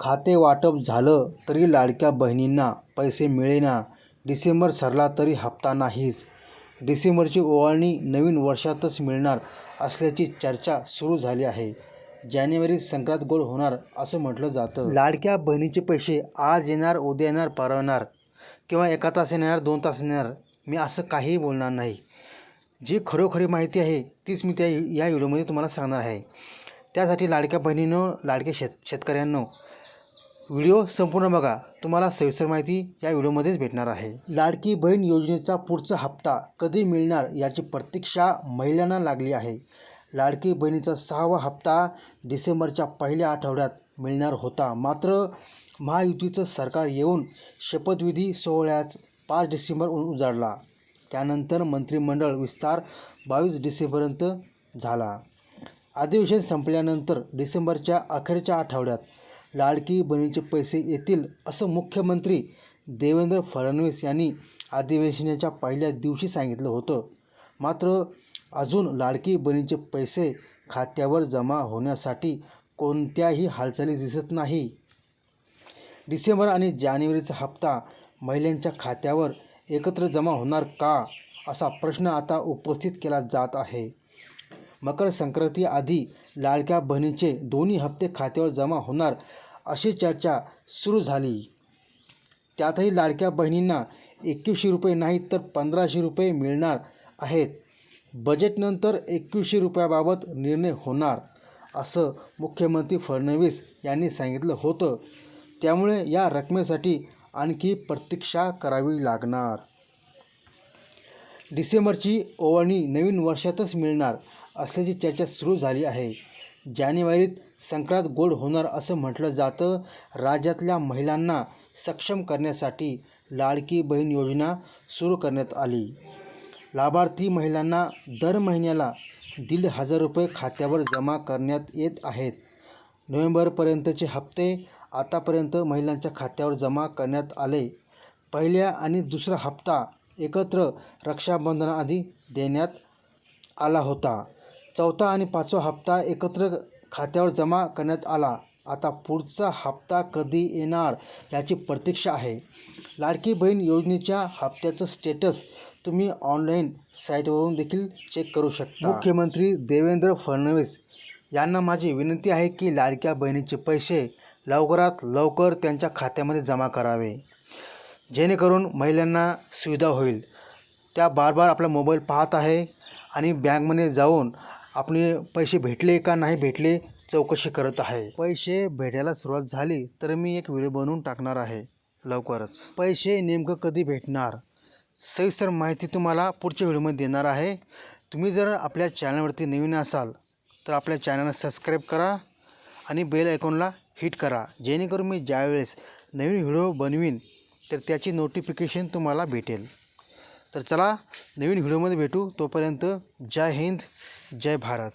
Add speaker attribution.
Speaker 1: खाते वाटप झालं तरी लाडक्या बहिणींना पैसे मिळेना. डिसेंबर सरला तरी हप्ता नाहीच. डिसेंबरची ओवाळणी नवीन वर्षातच मिळणार असल्याची चर्चा सुरू झाली आहे. जानेवारी संक्रांत गोड होणार असं म्हटलं जातं. लाडक्या बहिणीचे पैसे आज येणार उद्या येणार परवा येणार किंवा एका तास येणार दोन तास येणार मी असं काहीही बोलणार नाही. जी खरोखरी माहिती आहे तीच मी त्या या व्हिडिओमध्ये तुम्हाला सांगणार आहे. त्यासाठी लाडक्या बहिणीनं लाडक्या शेत शेतकऱ्यांनो व्हिडिओ संपूर्ण बघा. तुम्हाला सविस्तर माहिती या व्हिडिओमध्येच भेटणार आहे. लाडकी बहीण योजनेचा पुढचा हप्ता कधी मिळणार याची प्रतीक्षा महिलांना लागली आहे. लाडकी बहिणीचा सहावा हप्ता डिसेंबरच्या पहिल्या आठवड्यात मिळणार होता. मात्र महायुतीचं सरकार येऊन शपथविधी सोहळ्याच पाच डिसेंबर उजाडला. त्यानंतर मंत्रिमंडळ विस्तार बावीस डिसेंबरपर्यंत झाला. अधिवेशन संपल्यानंतर डिसेंबरच्या अखेरच्या आठवड्यात लाडकी बहिणीचे पैसे येतील असं मुख्यमंत्री देवेंद्र फडणवीस यांनी अधिवेशनाच्या पहिल्या दिवशी सांगितलं होतं. मात्र अजून लाडकी बहिणीचे पैसे खात्यावर जमा होण्यासाठी कोणत्याही हालचाली दिसत नाही. डिसेंबर आणि जानेवारीचा हप्ता महिलांच्या खात्यावर एकत्र जमा होणार का असा प्रश्न आता उपस्थित केला जात आहे. मकर संक्रांती आधी लाडक्या बहिणीचे दोन्ही हप्ते खात्यावर जमा होणार अशी चर्चा सुरू झाली. त्यातही लाडक्या बहिणींना एकवीसशे रुपये नाही तर पंधराशे रुपये मिळणार आहेत. बजेटनंतर एकवीसशे रुपयाबाबत निर्णय होणार असं मुख्यमंत्री फडणवीस यांनी सांगितलं होतं. त्यामुळे या रकमेसाठी आणखी प्रतीक्षा करावी लागणार. डिसेंबरची ओवाळणी नवीन वर्षातच मिळणार असल्याची चर्चा सुरू झाली आहे. जानेवारीत संक्रांत गोड होणार असं म्हटलं जातं. राज्यातल्या महिलांना सक्षम करण्यासाठी लाडकी बहीण योजना सुरू करण्यात आली. लाभार्थी महिलांना दर महिन्याला दीड हजार रुपये खात्यावर जमा करण्यात येत आहेत. नोव्हेंबरपर्यंतचे हप्ते आतापर्यंत महिलांच्या खात्यावर जमा करण्यात आले. पहिल्या आणि दुसरा हप्ता एकत्र रक्षाबंधनाआधी देण्यात आला होता. चौथा आणि पाचवा हप्ता एकत्र खात्यावर जमा करण्यात आला. आता पुढचा हप्ता कधी येणार याची प्रतीक्षा आहे. लाडकी बहीण योजनेच्या हप्त्याचं स्टेटस तुम्ही ऑनलाईन साईटवरून देखील चेक करू शकता. मुख्यमंत्री देवेंद्र फडणवीस यांना माझी विनंती आहे की लाडक्या बहिणीचे पैसे लवकरात लवकर त्यांच्या खात्यामध्ये जमा करावे. जेणेकरून महिलांना सुविधा होईल. त्या बार बार आपला मोबाईल पाहत आहे आणि बँकमध्ये जाऊन आपले पैसे भेटले का नाही भेटले चौकशी करत आहे. पैसे भेटायला सुरुवात झाली तर मी एक व्हिडिओ बनवून टाकणार आहे लवकरच. पैसे नेमकं कधी भेटणार? सविस्तर माहिती तुम्हाला पुढच्या व्हिडिओमध्ये देणार आहे. तुम्ही जर आपल्या चॅनलवरती नवीन असाल तर आपल्या चॅनलला सबस्क्राईब करा आणि बेल आयकॉनला हिट करा. जेणेकरून मी ज्यावेळेस नवीन व्हिडिओ बनवीन तर त्याची नोटिफिकेशन तुम्हाला भेटेल. तर चला नवीन व्हिडिओमध्ये भेटू. तोपर्यंत जय हिंद जय भारत.